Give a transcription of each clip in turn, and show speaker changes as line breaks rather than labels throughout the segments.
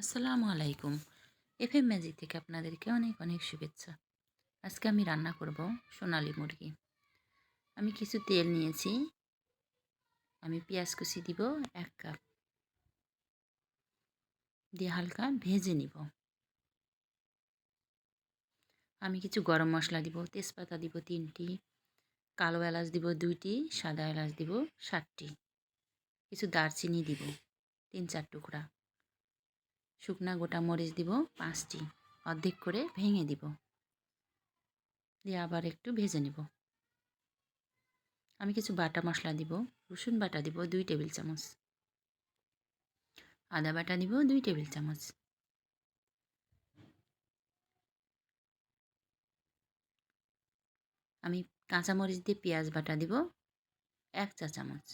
আসসালামু আলাইকুম। F M magic থেকে আপনাদেরকে অনেক অনেক শুভেচ্ছা। আজকে আমি রান্না করব সোনালি মুরগি। আমি কিছু তেল নিয়েছি। আমি পেঁয়াজ কুচি দিব এক কাপ। দিয়ে হালকা ভেজে নিব। আমি কিছু গরম মশলা দিব, তেজপাতা দিব তিনটি, কালো এলাচ দিব দুইটি, সাদা এলাচ দিব সাতটি। কিছু দারচিনি দিব তিন চার টুকরা। শুকনা গোটা মরিচ দিব পাঁচটি, অর্ধেক করে ভেঙে দিব। দিয়ে আবার একটু ভেজে নিব। আমি কিছু বাটা মশলা দিব, রসুন বাটা দিব দুই টেবিল চামচ। আদা বাটা দিব দুই টেবিল চামচ। আমি কাঁচামরিচ দিয়ে পেঁয়াজ বাটা দিব এক চা চামচ।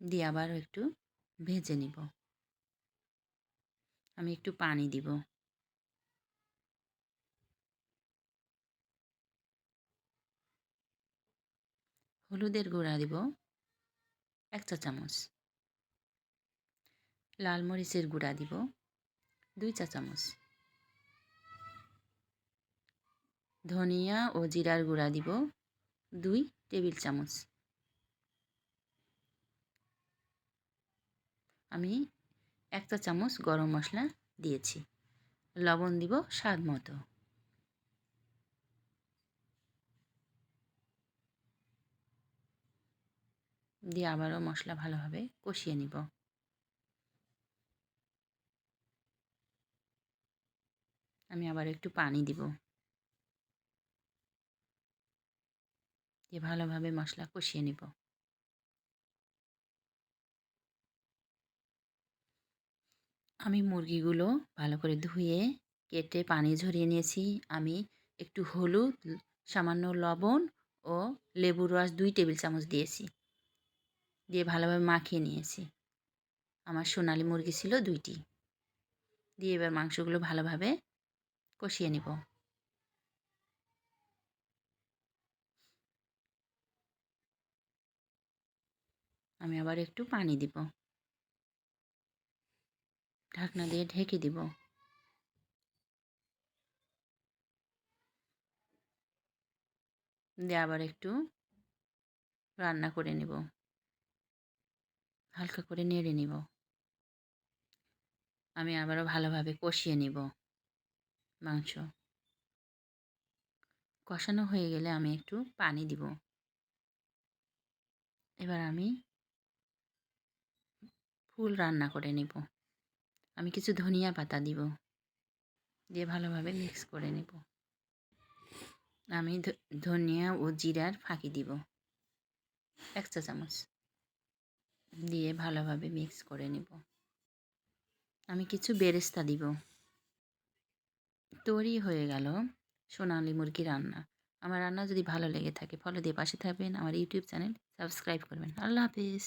দিয়ে আবার একটু ভেজে নিব। আমি একটু পানি দিব। হলুদের গুঁড়া দিব, এক চা চামচ। লাল মরিচের গুঁড়া দিব, দুই চা চামচ। ধনিয়া ও জিরার গুঁড়া দিব, দুই টেবিল চামচ। আমি একটা চামচ গরম মশলা দিয়েছি। লবণ দিব স্বাদ মতো। দিয়ে আবারও মশলা ভালোভাবে কষিয়ে নিব। আমি আবার একটু পানি দিব। দিয়ে ভালোভাবে মশলা কষিয়ে নিব। আমি মুরগিগুলো ভালো করে ধুয়ে, কেটে পানি ঝরিয়ে নিয়েছি। আমি একটু হলুদ, সামান্য লবণ ও লেবুর রস দুই টেবিল চামচ দিয়েছি। দিয়ে ভালোভাবে মাখিয়ে নিয়েছি। আমার সোনালি মুরগি ছিল দুইটি। দিয়ে এবার মাংসগুলো ভালোভাবে কষিয়ে নিব। আমি আবার একটু পানি দিব। ঢাকনা দিয়ে ঢেকে দিব। দিয়ে আবার একটু রান্না করে নিব। হালকা করে নেড়ে নিব। আমি আবারও ভালোভাবে কষিয়ে নিব মাংস। কষানো হয়ে গেলে আমি একটু পানি দিব। এবার আমি ফুল রান্না করে নিব। আমি কিছু ধনিয়া পাতা দিব। দিয়ে ভালোভাবে মিক্স করে নেব। আমি ধনিয়া ও জিরার ফাঁকি দিব। এক চা চামচ। দিয়ে ভালোভাবে মিক্স করে নেব। আমি কিছু বেরেস্তা দিব। তৈরি হয়ে গেল সোনালি মুরগি রান্না। আমার রান্না যদি ভালো লেগে থাকে ফলো দিয়ে পাশে থাকবেন। আমার ইউটিউব চ্যানেল সাবস্ক্রাইব করবেন। আল্লাহ হাফিজ।